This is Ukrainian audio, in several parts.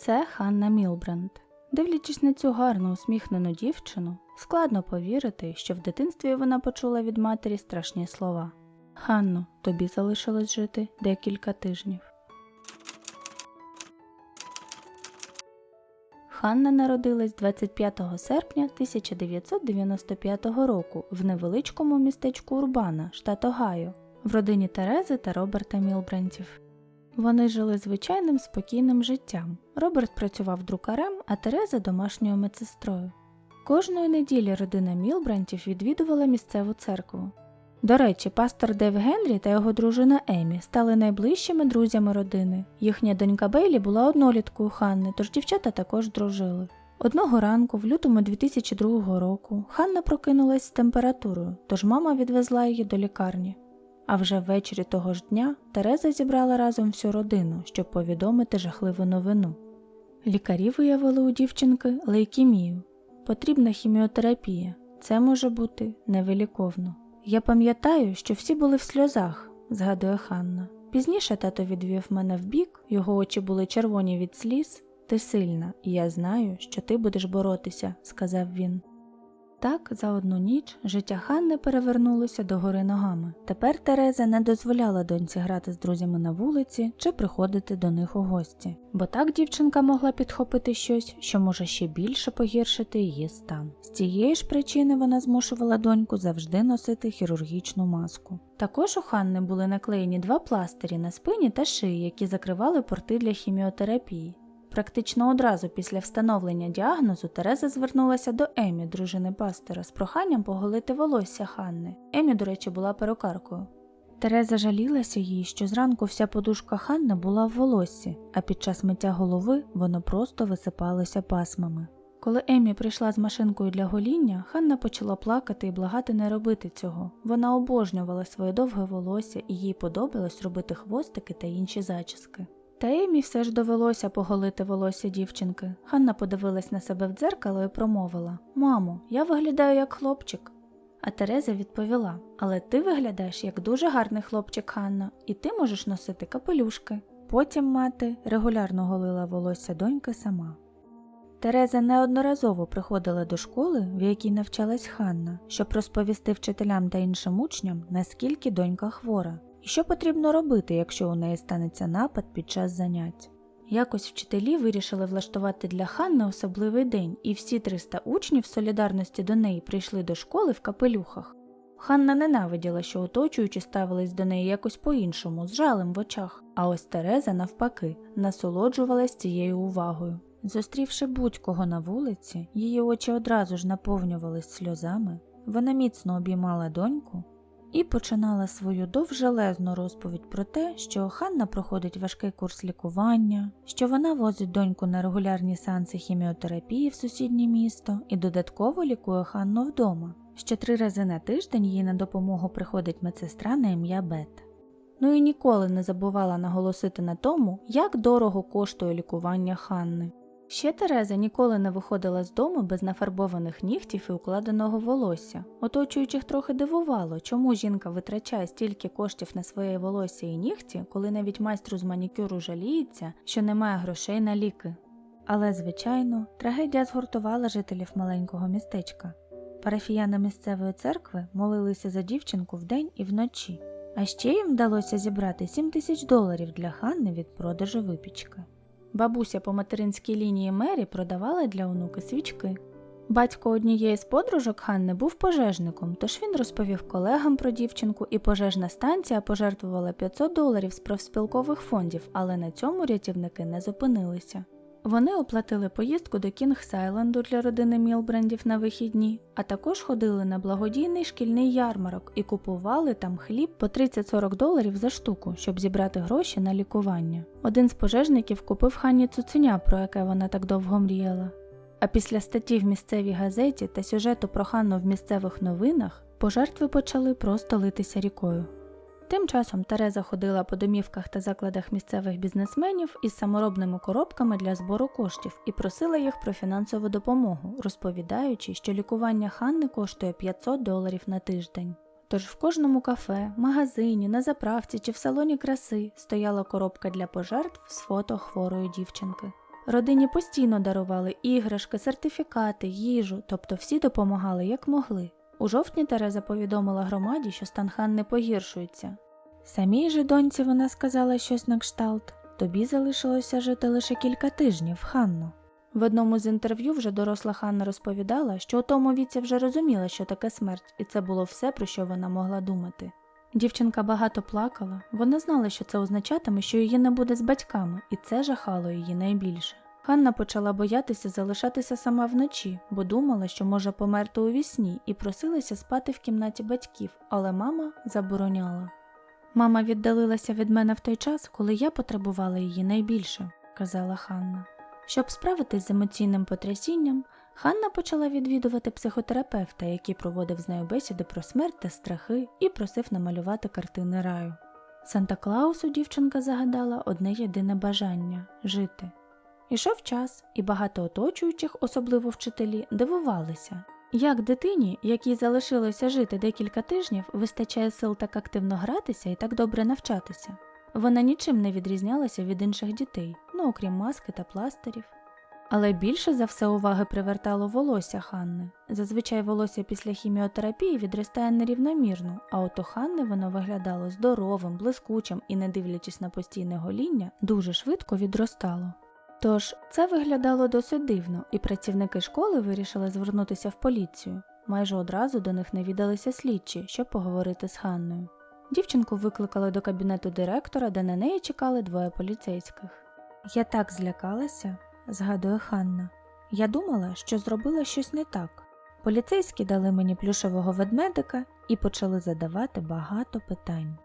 Це Ханна Мілбранд. Дивлячись на цю гарну усміхнену дівчину, складно повірити, що в дитинстві вона почула від матері страшні слова. Ханно, тобі залишилось жити декілька тижнів. Ханна народилась 25 серпня 1995 року в невеличкому містечку Урбана, штат Огайо, в родині Терези та Роберта Мілбрантів. Вони жили звичайним спокійним життям. Роберт працював друкарем, а Тереза домашньою медсестрою. Кожної неділі родина Мілбрантів відвідувала місцеву церкву. До речі, пастор Дев Генрі та його дружина Емі стали найближчими друзями родини. Їхня донька Бейлі була одноліткою Ханни, тож дівчата також дружили. Одного ранку, в лютому 2002 року, Ханна прокинулась з температурою, тож мама відвезла її до лікарні. А вже ввечері того ж дня Тереза зібрала разом всю родину, щоб повідомити жахливу новину. Лікарі виявили у дівчинки лейкемію. Потрібна хіміотерапія. Це може бути невиліковно. Я пам'ятаю, що всі були в сльозах, згадує Ханна. Пізніше тато відвів мене вбік, його очі були червоні від сліз. Ти сильна, і я знаю, що ти будеш боротися, сказав він. Так, за одну ніч життя Ханни перевернулося догори ногами. Тепер Тереза не дозволяла доньці грати з друзями на вулиці чи приходити до них у гості, бо так дівчинка могла підхопити щось, що може ще більше погіршити її стан. З цієї ж причини вона змушувала доньку завжди носити хірургічну маску. Також у Ханни були наклеєні два пластирі на спині та шиї, які закривали порти для хіміотерапії. Практично одразу після встановлення діагнозу Тереза звернулася до Емі, дружини пастора, з проханням поголити волосся Ханни. Емі, до речі, була перукаркою. Тереза жалілася їй, що зранку вся подушка Ханни була в волоссі, а під час миття голови воно просто висипалося пасмами. Коли Емі прийшла з машинкою для гоління, Ханна почала плакати і благати не робити цього. Вона обожнювала своє довге волосся і їй подобалось робити хвостики та інші зачіски. Та Емі все ж довелося поголити волосся дівчинки. Ханна подивилась на себе в дзеркало і промовила Мамо, я виглядаю як хлопчик. А Тереза відповіла Але ти виглядаєш як дуже гарний хлопчик Ханна, і ти можеш носити капелюшки. Потім мати регулярно голила волосся доньки сама. Тереза неодноразово приходила до школи, в якій навчалась Ханна, щоб розповісти вчителям та іншим учням, наскільки донька хвора, і що потрібно робити, якщо у неї станеться напад під час занять. Якось вчителі вирішили влаштувати для Ханни особливий день, і всі 300 учнів в солідарності до неї прийшли до школи в капелюхах. Ханна ненавиділа, що оточуючі ставились до неї якось по-іншому, з жалем в очах, а ось Тереза, навпаки, насолоджувалась цією увагою. Зустрівши будь-кого на вулиці, її очі одразу ж наповнювались сльозами, вона міцно обіймала доньку і починала свою довжелезну розповідь про те, що Ханна проходить важкий курс лікування, що вона возить доньку на регулярні сеанси хіміотерапії в сусіднє місто і додатково лікує Ханну вдома. Ще три рази на тиждень їй на допомогу приходить медсестра на ім'я Бет. Ну і ніколи не забувала наголосити на тому, як дорого коштує лікування Ханни. Ще Тереза ніколи не виходила з дому без нафарбованих нігтів і укладеного волосся. Оточуючих трохи дивувало, чому жінка витрачає стільки коштів на своє волосся і нігті, коли навіть майстру з манікюру жаліється, що немає грошей на ліки. Але, звичайно, трагедія згуртувала жителів маленького містечка. Парафіяни місцевої церкви молилися за дівчинку вдень і вночі, а ще їм вдалося зібрати 7 тисяч доларів для Ханни від продажу випічки. Бабуся по материнській лінії Мері продавала для онуки свічки. Батько однієї з подружок Ханни був пожежником, тож він розповів колегам про дівчинку, і пожежна станція пожертвувала 500 доларів з профспілкових фондів, але на цьому рятівники не зупинилися. Вони оплатили поїздку до Кінгсайленду для родини Мілбрендів на вихідні, а також ходили на благодійний шкільний ярмарок і купували там хліб по 30-40 доларів за штуку, щоб зібрати гроші на лікування. Один з пожежників купив Ханні цуценя, про яке вона так довго мріяла. А після статті в місцевій газеті та сюжету про Ханну в місцевих новинах пожертви почали просто литися рікою. Тим часом Тереза ходила по домівках та закладах місцевих бізнесменів із саморобними коробками для збору коштів і просила їх про фінансову допомогу, розповідаючи, що лікування Ханни коштує 500 доларів на тиждень. Тож в кожному кафе, магазині, на заправці чи в салоні краси стояла коробка для пожертв з фото хворої дівчинки. Родині постійно дарували іграшки, сертифікати, їжу, тобто всі допомагали як могли. У жовтні Тереза повідомила громаді, що стан Ханни погіршується. Самій же доньці вона сказала щось на кшталт тобі залишилося жити лише кілька тижнів, Ханно. В одному з інтерв'ю вже доросла Ханна розповідала, що у тому віці вже розуміла, що таке смерть, і це було все, про що вона могла думати. Дівчинка багато плакала, вона знала, що це означатиме, що її не буде з батьками, і це жахало її найбільше. Ханна почала боятися залишатися сама вночі, бо думала, що може померти у вісні, і просилася спати в кімнаті батьків, але мама забороняла. Мама віддалилася від мене в той час, коли я потребувала її найбільше, казала Ханна. Щоб справитись з емоційним потрясінням, Ханна почала відвідувати психотерапевта, який проводив з нею бесіди про смерть та страхи і просив намалювати картини раю. Санта Клаусу дівчинка загадала одне єдине бажання жити. Ішов час, і багато оточуючих, особливо вчителі, дивувалися, як дитині, якій залишилося жити декілька тижнів, вистачає сил так активно гратися і так добре навчатися. Вона нічим не відрізнялася від інших дітей, ну окрім маски та пластирів. Але більше за все уваги привертало волосся Ханни. Зазвичай волосся після хіміотерапії відростає нерівномірно, а от у Ханни воно виглядало здоровим, блискучим і, не дивлячись на постійне гоління, дуже швидко відростало. Тож це виглядало досить дивно, і працівники школи вирішили звернутися в поліцію. Майже одразу до них навідалися слідчі, щоб поговорити з Ханною. Дівчинку викликали до кабінету директора, де на неї чекали двоє поліцейських. Я так злякалася, згадує Ханна. Я думала, що зробила щось не так. Поліцейські дали мені плюшевого ведмедика і почали задавати багато питань.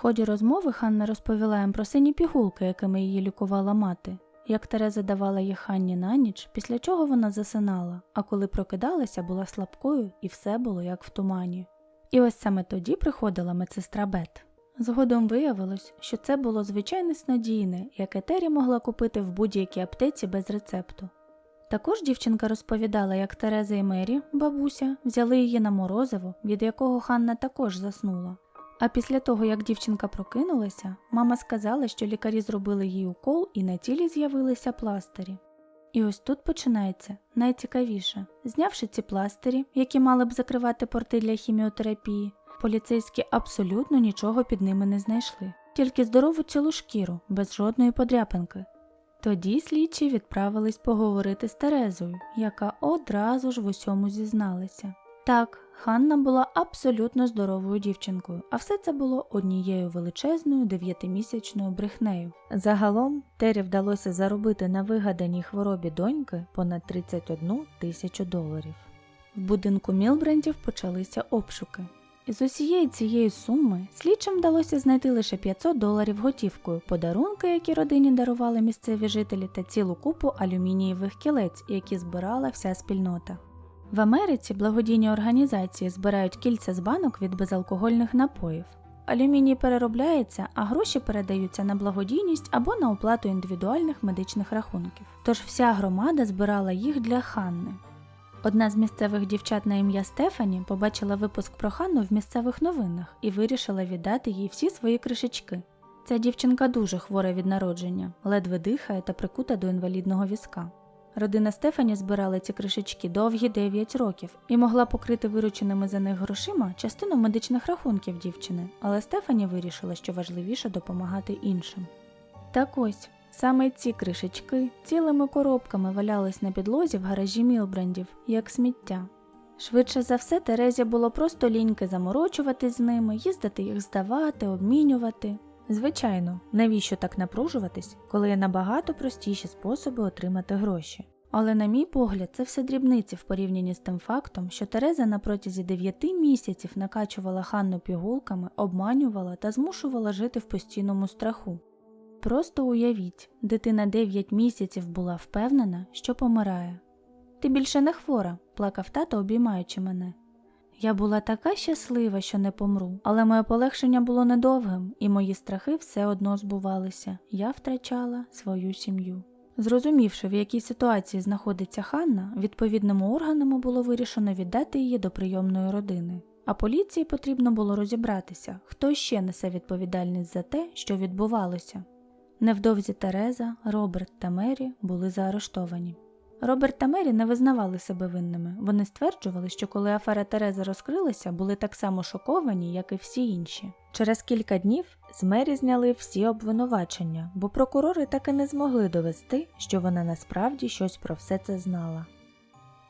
Ході розмови Ханна розповіла їм про сині пігулки, якими її лікувала мати, як Тереза давала їх Ханні на ніч, після чого вона засинала, а коли прокидалася, була слабкою і все було як в тумані. І ось саме тоді приходила медсестра Бет. Згодом виявилось, що це було звичайне снодійне, яке Тері могла купити в будь-якій аптеці без рецепту. Також дівчинка розповідала, як Тереза і Мері, бабуся, взяли її на морозиво, від якого Ханна також заснула. А після того, як дівчинка прокинулася, мама сказала, що лікарі зробили їй укол і на тілі з'явилися пластирі. І ось тут починається найцікавіше. Знявши ці пластирі, які мали б закривати порти для хіміотерапії, поліцейські абсолютно нічого під ними не знайшли, тільки здорову цілу шкіру, без жодної подряпинки. Тоді слідчі відправились поговорити з Терезою, яка одразу ж в усьому зізналася. Так, Ханна була абсолютно здоровою дівчинкою, а все це було однією величезною дев'ятимісячною брехнею. Загалом Тері вдалося заробити на вигаданій хворобі доньки понад 31 тисячу доларів. В будинку Мілбрендів почалися обшуки. Із усієї цієї суми слідчим вдалося знайти лише 500 доларів готівкою, подарунки, які родині дарували місцеві жителі, та цілу купу алюмінієвих кілець, які збирала вся спільнота. В Америці благодійні організації збирають кільця з банок від безалкогольних напоїв. Алюміній переробляється, а гроші передаються на благодійність або на оплату індивідуальних медичних рахунків. Тож вся громада збирала їх для Ханни. Одна з місцевих дівчат на ім'я Стефані побачила випуск про Ханну в місцевих новинах і вирішила віддати їй всі свої кришечки. Ця дівчинка дуже хвора від народження, ледве дихає та прикута до інвалідного візка. Родина Стефані збирала ці кришечки довгі 9 років і могла покрити вирученими за них грошима частину медичних рахунків дівчини, але Стефані вирішила, що важливіше допомагати іншим. Так ось, саме ці кришечки цілими коробками валялись на підлозі в гаражі Мілбрендів, як сміття. Швидше за все, Терезі було просто ліньки заморочуватись з ними, їздити їх здавати, обмінювати. Звичайно, навіщо так напружуватись, коли є набагато простіші способи отримати гроші. Але, на мій погляд, це все дрібниці в порівнянні з тим фактом, що Тереза на протязі 9 місяців накачувала Ханну пігулками, обманювала та змушувала жити в постійному страху. Просто уявіть, дитина 9 місяців була впевнена, що помирає. Ти більше не хвора, плакав тато, обіймаючи мене. Я була така щаслива, що не помру, але моє полегшення було недовгим, і мої страхи все одно збувалися. Я втрачала свою сім'ю. Зрозумівши, в якій ситуації знаходиться Ханна, відповідними органами було вирішено віддати її до прийомної родини. а поліції потрібно було розібратися, хто ще несе відповідальність за те, що відбувалося. Невдовзі Тереза, Роберт та Мері були заарештовані. Роберт та Мері не визнавали себе винними. Вони стверджували, що коли афера Терези розкрилася, були так само шоковані, як і всі інші. Через кілька днів з Мері зняли всі обвинувачення, бо прокурори так і не змогли довести, що вона насправді щось про все це знала.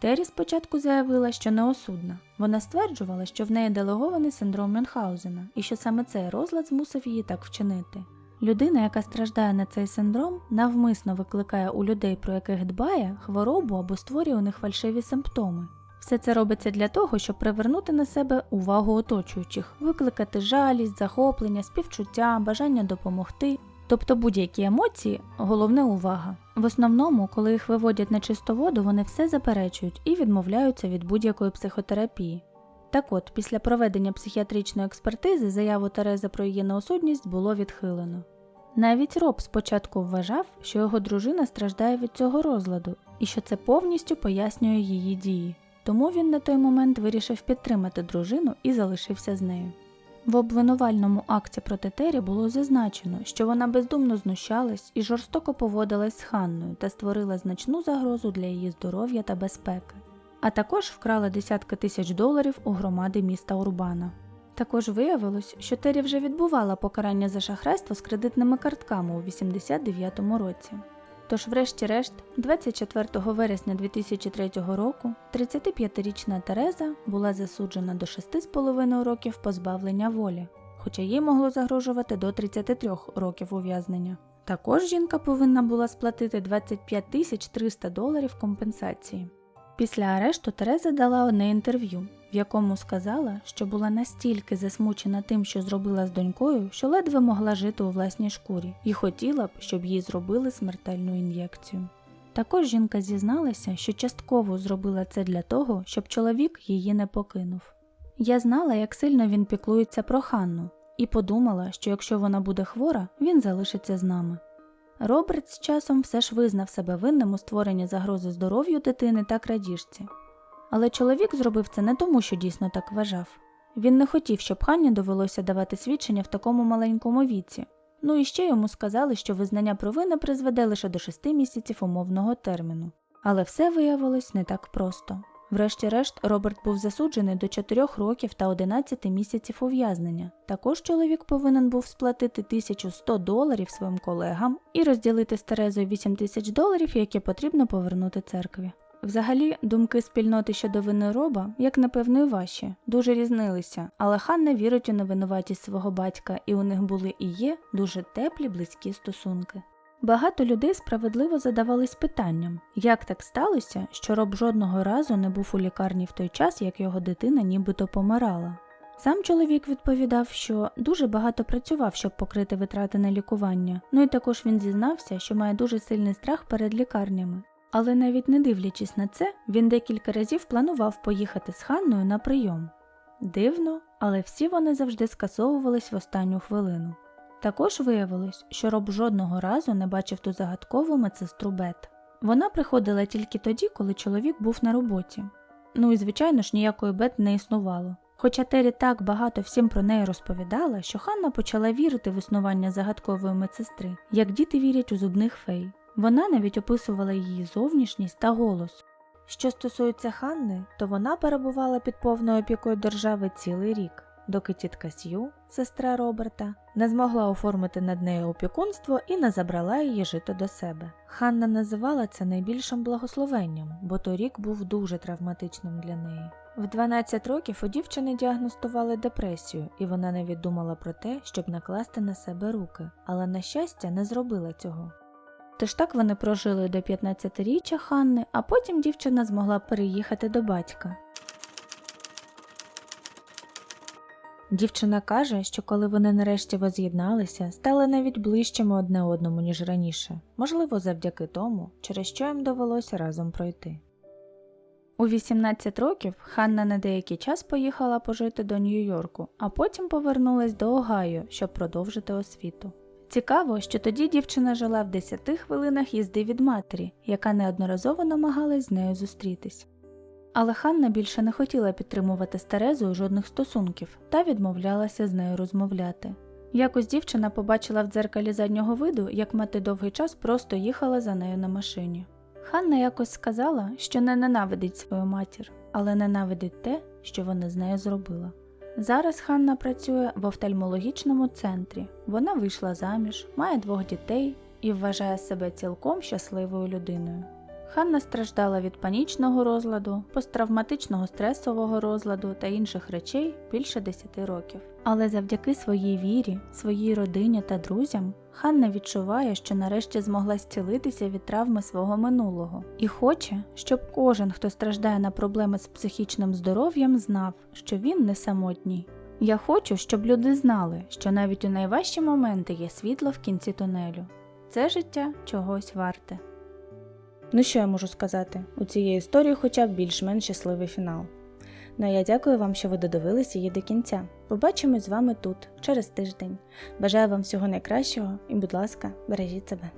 Террі спочатку заявила, що неосудна. Вона стверджувала, що в неї делегований синдром Мюнхгаузена і що саме цей розлад змусив її так вчинити. Людина, яка страждає на цей синдром, навмисно викликає у людей, про яких дбає, хворобу або створює у них фальшиві симптоми. Все це робиться для того, щоб привернути на себе увагу оточуючих, викликати жалість, захоплення, співчуття, бажання допомогти, тобто будь-які емоції, головне увага. В основному, коли їх виводять на чисту воду, вони все заперечують і відмовляються від будь-якої психотерапії. Так от, після проведення психіатричної експертизи заяву Терези про її неосудність було відхилено. Навіть Роб спочатку вважав, що його дружина страждає від цього розладу і що це повністю пояснює її дії. Тому він на той момент вирішив підтримати дружину і залишився з нею. В обвинувальному акті проти Тері було зазначено, що вона бездумно знущалась і жорстоко поводилась з Ханною та створила значну загрозу для її здоров'я та безпеки, а також вкрала десятки тисяч доларів у громади міста Урбана. Також виявилось, що Тері вже відбувала покарання за шахрайство з кредитними картками у 89-му році. Тож, врешті-решт, 24 вересня 2003 року 35-річна Тереза була засуджена до 6,5 років позбавлення волі, хоча їй могло загрожувати до 33 років ув'язнення. Також жінка повинна була сплатити 25 тисяч 300 доларів компенсації. Після арешту Тереза дала одне інтерв'ю, в якому сказала, що була настільки засмучена тим, що зробила з донькою, що ледве могла жити у власній шкурі, і хотіла б, щоб їй зробили смертельну ін'єкцію. Також жінка зізналася, що частково зробила це для того, щоб чоловік її не покинув. Я знала, як сильно він піклується про Ханну, і подумала, що якщо вона буде хвора, він залишиться з нами. Роберт з часом все ж визнав себе винним у створенні загрози здоров'ю дитини та крадіжці. Але чоловік зробив це не тому, що дійсно так вважав. Він не хотів, щоб Ханні довелося давати свідчення в такому маленькому віці. Ну і ще йому сказали, що визнання провини призведе лише до шести місяців умовного терміну. Але все виявилось не так просто. Врешті-решт, Роберт був засуджений до 4 років та 11 місяців ув'язнення. Також чоловік повинен був сплатити 1100 доларів своїм колегам і розділити з Терезою 8 тисяч доларів, які потрібно повернути церкві. Взагалі, думки спільноти щодо вини роба, як напевно і ваші, дуже різнилися, але Ханна вірить у невинуватість свого батька, і у них були і є дуже теплі близькі стосунки. Багато людей справедливо задавались питанням, як так сталося, що роб жодного разу не був у лікарні в той час, як його дитина нібито помирала. Сам чоловік відповідав, що дуже багато працював, щоб покрити витрати на лікування, ну і також він зізнався, що має дуже сильний страх перед лікарнями. Але навіть не дивлячись на це, він декілька разів планував поїхати з Ханною на прийом. Дивно, але всі вони завжди скасовувались в останню хвилину. Також виявилось, що роб жодного разу не бачив ту загадкову медсестру Бет. Вона приходила тільки тоді, коли чоловік був на роботі. Ну і звичайно ж ніякої Бет не існувало. Хоча Террі так багато всім про неї розповідала, що Ханна почала вірити в існування загадкової медсестри, як діти вірять у зубних фей. Вона навіть описувала її зовнішність та голос. Що стосується Ханни, то вона перебувала під повною опікою держави цілий рік, доки тітка Сью, сестра Роберта, не змогла оформити над нею опікунство і не забрала її жити до себе. Ханна називала це найбільшим благословенням, бо той рік був дуже травматичним для неї. В 12 років у дівчини діагностували депресію, і вона навіть думала про те, щоб накласти на себе руки, але, на щастя, не зробила цього. Тож так вони прожили до 15-річчя Ханни, а потім дівчина змогла переїхати до батька. Дівчина каже, що коли вони нарешті воз'єдналися, стали навіть ближчими одне одному, ніж раніше, можливо, завдяки тому, через що їм довелося разом пройти. У 18 років Ханна на деякий час поїхала пожити до Нью-Йорку, а потім повернулась до Огайо, щоб продовжити освіту. Цікаво, що тоді дівчина жила в 10 хвилинах їзди від матері, яка неодноразово намагалась з нею зустрітись. Але Ханна більше не хотіла підтримувати з Терезою жодних стосунків та відмовлялася з нею розмовляти. Якось дівчина побачила в дзеркалі заднього виду, як мати довгий час просто їхала за нею на машині. Ханна якось сказала, що не ненавидить свою матір, але ненавидить те, що вона з нею зробила. Зараз Ханна працює в офтальмологічному центрі. Вона вийшла заміж, має двох дітей і вважає себе цілком щасливою людиною. Ханна страждала від панічного розладу, посттравматичного стресового розладу та інших речей більше 10 років. Але завдяки своїй вірі, своїй родині та друзям Ханна відчуває, що нарешті змогла зцілитися від травми свого минулого і хоче, щоб кожен, хто страждає на проблеми з психічним здоров'ям, знав, що він не самотній. Я хочу, щоб люди знали, що навіть у найважчі моменти є світло в кінці тунелю. Це життя чогось варте. Ну що я можу сказати? У цієї історії хоча б більш-менш щасливий фінал. Ну а я дякую вам, що ви додивились її до кінця. Побачимось з вами тут, через тиждень. Бажаю вам всього найкращого і, будь ласка, бережіть себе.